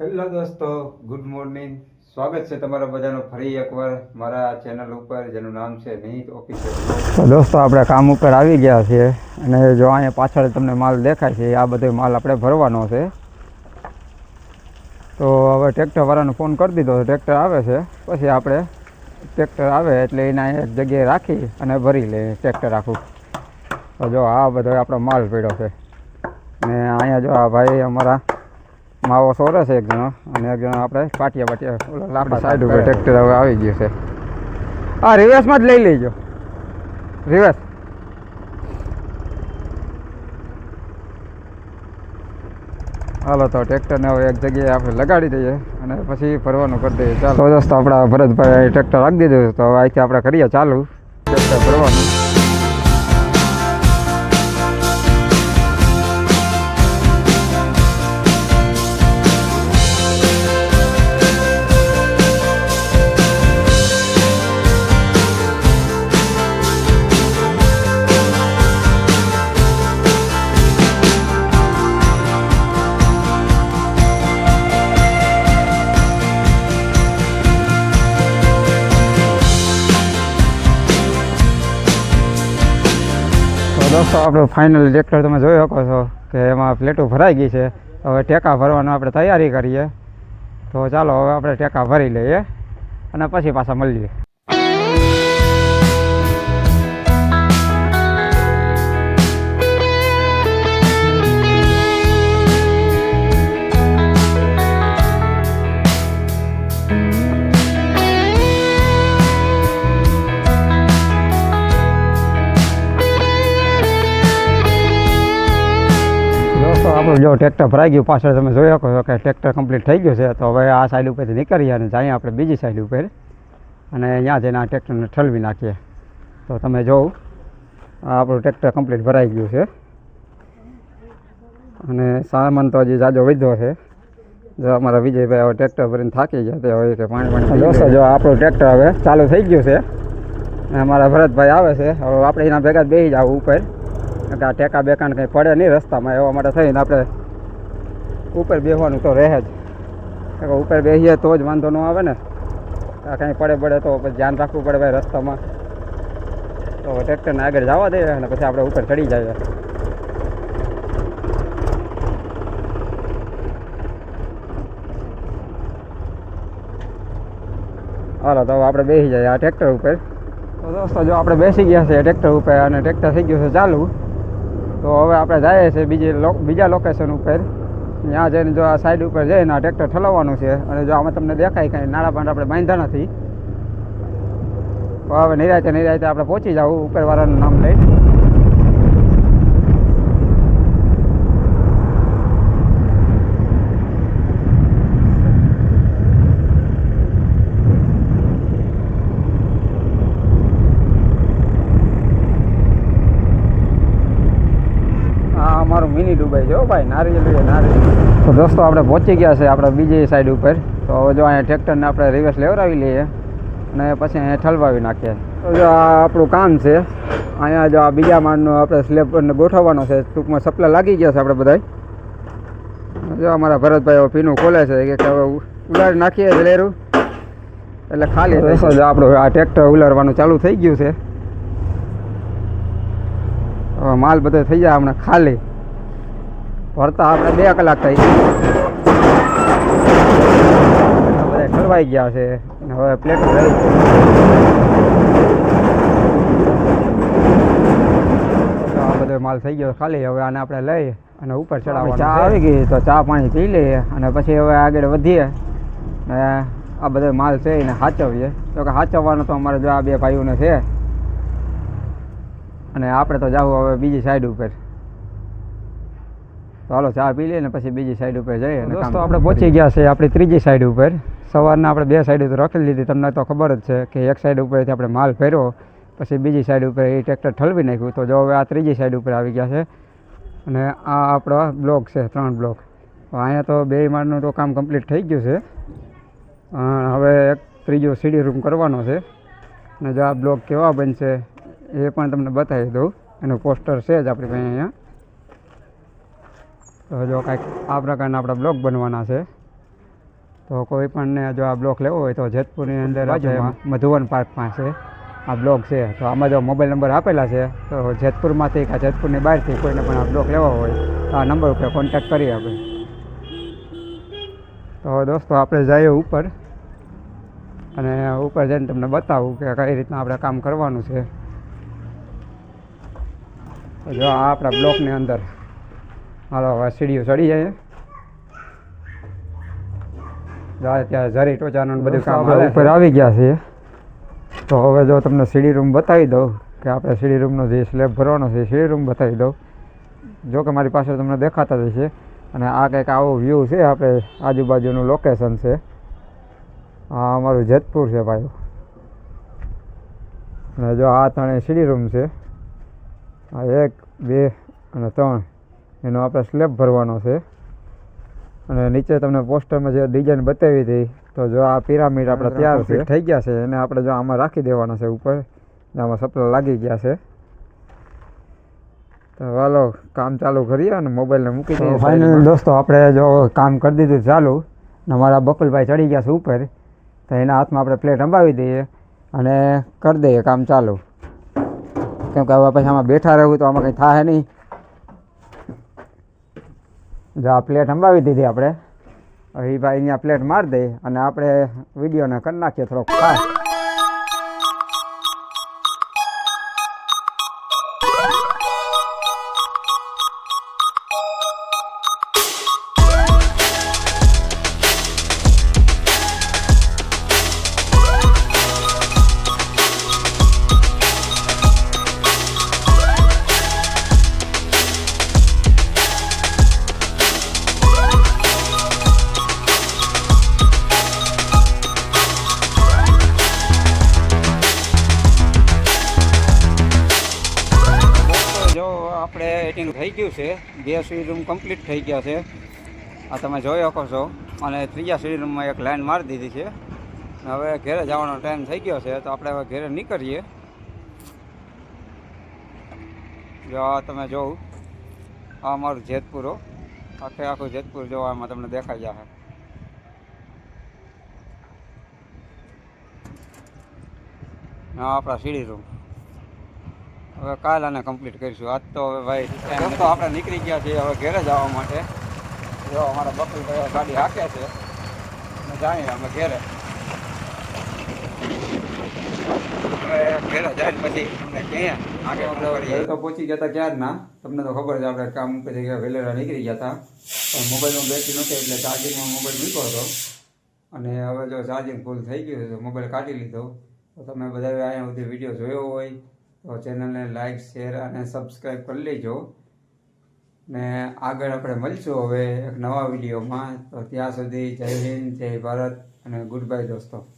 Hello દોસ્તો, good morning. સ્વાગત છે તમારા બધાનો ફરી એકવાર મારા ચેનલ ઉપર, જેનું નામ છે નહીં ઓફિસર દોસ્તો, આપણે કામ ઉપર આવી ગયા છીએ અને જો અહીંયા પાછળ તમને માલ દેખાય છે આ બધો માલ આપણે ભરવાનો છે. તો હવે ટ્રેક્ટરવાળાને ફોન કરી દીધો ટ્રેક્ટર આવે છે, પછી આપણે ટ્રેક્ટર આવે એટલે એના એક જગ્યાએ રાખી અને ભરી લઈએ ટ્રેક્ટર આખું. તો જો આ બધો આપણો માલ પડ્યો છે. ને અહીંયા જો આ ભાઈ અમારા માવો સોરે છે એક જણો અને એક જણો આપણે પાટિયા પાટિયા લાંબા સાઈડ ઉપર ટ્રેક્ટર હવે આવી ગયું છે. હા રિવર્સમાં જ લઈ લેજો. રિવર્સ હાલો તો ટ્રેક્ટરને હવે એક જગ્યાએ આપણે લગાડી દઈએ અને પછી ફરવાનું કરી દઈએ. ચાલો. તો દોસ્તો આપણા ભરતભાઈ ટ્રેક્ટર રાખી દીધું તો અહીંથી આપણે કરીએ ચાલુ. ટ્રેક્ટર ભરવાનું. દોસ્તો, આપણું ફાઇનલ ટ્રેક્ટર તમે જોઈ શકો છો કે એમાં પ્લેટો ભરાઈ ગઈ છે. હવે ટેકા ભરવાનો આપણે તૈયારી કરીએ. તો ચાલો, હવે આપણે ટેકા ભરી લઈએ અને પછી પાછા મળીએ. આપણું જો ટ્રેક્ટર ભરાઈ ગયું પાછળ તમે જોઈ શકો છો કે ટ્રેક્ટર કમ્પ્લીટ થઈ ગયું છે. તો હવે આ સાઈડ ઉપરથી નીકળીએ અને જઈએ આપણે બીજી સાઈડ ઉપર. અને ત્યાં જઈને આ ટ્રેક્ટરને ઠલવી નાખીએ. તો તમે જોઉં આ આપણું ટ્રેક્ટર કમ્પ્લીટ ભરાઈ ગયું છે. અને સામાન તો હજી જાજો વધ્યો છે. જો અમારા વિજયભાઈ હવે ટ્રેક્ટર ભરીને થાકી ગયા તે હોય કે પાણી પાણી દોસ્તો જો આપણું ટ્રેક્ટર હવે ચાલુ થઈ ગયું છે. અને અમારા ભરતભાઈ આવે છે. હવે આપણે એના ભેગા જ બેસી જાવ ઉપર. કે આ ટેકા બેકાણ કંઈ પડે નહીં રસ્તામાં એવા માટે થઈને આપણે ઉપર બેસવાનું તો રહે જ. ઉપર બેસીએ તો જ વાંધો ન આવે ને. આ કંઈ પડે પડે તો પછી ધ્યાન રાખવું પડે ભાઈ રસ્તામાં. તો ટ્રેક્ટરને આગળ જવા દઈએ અને પછી આપણે ઉપર ચડી જઈએ. હાલો, તો આપણે બેસી જઈએ આ ટ્રેક્ટર ઉપર. તો દોસ્તો, જો આપણે બેસી ગયા છે ટ્રેક્ટર ઉપર અને ટ્રેક્ટર થઈ ગયું છે ચાલુ. તો હવે આપણે જઈએ છીએ બીજી બીજા લોકેશન ઉપર. ત્યાં જઈને જો આ સાઈડ ઉપર જઈને આ ટ્રેક્ટર ઠલવવાનું છે અને જો આમાં તમને દેખાય કાંઈ, નાળા પણ આપણે બાંધ્યા નથી. તો હવે નિરાયતે નિરાયતે આપણે પહોંચી જવું ઉપરવાળાનું નામ લઈ આ અમારું મિની દુબઈ છે ભાઈ નારિયેલ નારિયેલ તો દોસ્તો આપણે પહોંચી ગયા છે આપણે બીજી સાઈડ ઉપર. તો હવે જો અહીંયા ટ્રેક્ટરને આપણે રિવર્સ લેવડાવી લઈએ અને પછી અહીંયા ઠલવાવી નાખીએ. તો જો આ આપણું કામ છે. અહીંયા જો આ બીજા માળનો આપણે સ્લેબ ગોઠવવાનો છે. ટૂંકમાં સપ્લા લાગી ગયા છે આપણે બધા જો અમારા ભરતભાઈ હવે પીનું ખોલે છે. કે હવે ઉલાડી નાખીએ લેરું. એટલે ખાલી દોસ્તો જો આપણું આ ટ્રેક્ટર ઉલારવાનું ચાલુ થઈ ગયું છે. હવે માલ બધો થઈ જાય હમણાં ખાલી. ભરતા આપણે બે કલાક થઈ બધા ઠરવાઈ ગયા છે. અને હવે પ્લેટ આ બધો માલ થઈ ગયો ખાલી. હવે આને આપણે લઈ અને ઉપર ચડાવવા ચા આવી ગઈ તો ચા પાણી પી લઈએ અને પછી હવે આગળ વધીએ. ને આ બધો માલ છે એને સાચવીએ તો કે સાચવવાનો તો અમારે જો આ બે ભાઈઓને છે. અને આપણે તો જાવું હવે બીજી સાઈડ ઉપર. તો હાલો ચા પી લઈએ ને પછી બીજી સાઈડ ઉપર જઈએ દોસ્તો આપણે પહોંચી ગયા છે આપણી ત્રીજી સાઈડ ઉપર. સવારના આપણે બે સાઈડ તો રાખી લીધી. તમને તો ખબર જ છે કે એક સાઈડ ઉપરથી આપણે માલ ફેર્યો પછી બીજી સાઈડ ઉપર એ ટ્રેક્ટર ઠલવી નાખ્યું. તો જો હવે આ ત્રીજી સાઈડ ઉપર આવી ગયા છે. અને આ આપણો બ્લોક છે ત્રણ બ્લોક અહીંયા તો બે માળનું તો કામ કમ્પ્લીટ થઈ ગયું છે. હવે એક ત્રીજો સીડી રૂમ કરવાનો છે. અને જો આ બ્લોક કેવા બનશે એ પણ તમને બતાવી દઉં. એનું પોસ્ટર છે જ આપણી પાસે અહીંયા. તો જો કાંઈક આ પ્રકારના આપણા બ્લોક બનવાના છે તો કોઈ પણને જો આ બ્લોક લેવો હોય તો જેતપુરની અંદર મધુવન પાર્ક પાસે આ બ્લોક છે. તો આમાં જો મોબાઈલ નંબર આપેલા છે તો જેતપુરમાંથી કાં જેતપુરની બહારથી કોઈને પણ આ બ્લોક લેવો હોય તો આ નંબર ઉપર કોન્ટેક્ટ કરી આપે તો દોસ્તો આપણે જઈએ ઉપર અને ઉપર જઈને તમને બતાવું કે કઈ રીતના આપણે કામ કરવાનું છે. જો આ આપણા બ્લોકની અંદર હાલો હવે સીડીઓ ચડી જાય. ત્યાં ઝરી ટોચાનું બધું કામ ઉપર આવી ગયા છે તો હવે જો તમને સીડી રૂમ બતાવી દઉં કે આપણે સીડી રૂમનો જે સ્લેબ ભરવાનો છે સીડી રૂમ બતાવી દઉં. જો કે મારી પાસે તમને દેખાતા જ છે અને આ કંઈક આવો વ્યૂ છે આપણે આજુબાજુનું લોકેશન છે. આ અમારું જેતપુર છે ભાઈ. અને જો આ ત્રણેય સીડી રૂમ છે. આ એક બે અને ત્રણ. એનો આપણે સ્લેબ ભરવાનો છે. અને નીચે તમને પોસ્ટરમાં જે ડિઝાઇન બતાવી હતી તો જો આ પિરામિડ આપણે તૈયાર છે. થઈ ગયા છે. એને આપણે જો આમાં રાખી દેવાના છે ઉપર આમાં સપલા લાગી ગયા છે. તો વાલો કામ ચાલુ કરીએ અને મોબાઈલને મૂકી દઈએ ફાઇનલ દોસ્તો આપણે જો કામ કરી દીધું ચાલુ ને અમારા બકુલભાઈ ચડી ગયા છે ઉપર તો એના હાથમાં આપણે પ્લેટ અંબાવી દઈએ અને કરી દઈએ કામ ચાલુ. કેમ કે હવે પછી આમાં બેઠા રહેવું તો આમાં કંઈ થાય નહીં. જો આ પ્લેટ સંભાવી દીધી આપણે એ ભાઈ અહીંયા પ્લેટ મારી દઈ અને આપણે વિડીયોને કરી નાખીએ થોડોક. ખાસ થઈ ગયું છે. બે સીડી રૂમ કમ્પ્લીટ થઈ ગયા છે. આ તમે જોઈ શકો છો. અને ત્રીજા સીડી રૂમમાં એક લાઈન મારી દીધી છે. હવે ઘરે જવાનો ટાઈમ થઈ ગયો છે, તો આપણે હવે ઘરે નીકળીએ. જો આ તમે જોવું. આ અમારું જેતપુરો આખે આખું જેતપુર જોવામાં તમને દેખાઈ જશે. આપણા સીડી રૂમ. હવે કાલ આને કમ્પ્લીટ કરીશું. આજ તો હવે ભાઈ દોસ્તો આપણે નીકળી ગયા છીએ હવે ઘેરે જવા માટે. જો અમારા ભાઈ ગાડી હાકે છે. અમે જાણીએ અમે ઘેરે. તો પહોંચી ગયા હતા ક્યારના તમને તો ખબર છે આપણે કામ ઉપર જગ્યા વહેલેરા નીકળી ગયા હતા. પણ મોબાઈલમાં બેટરી નહોતી એટલે ચાર્જિંગમાં મોબાઈલ મૂક્યો હતો. અને હવે જો ચાર્જિંગ ફૂલ થઈ ગયું છે તો મોબાઈલ કાઢી લીધો. તો તમે બધા અહીંયા સુધી વીડિયો જોયો હોય. તો ચેનલને લાઈક, શેર અને સબસ્ક્રાઈબ કરી લેજો. ને આગળ આપણે મળીશું હવે એક નવા વિડીયોમાં. તો ત્યાં સુધી જય હિન્દ, જય ભારત અને ગુડ બાય દોસ્તો.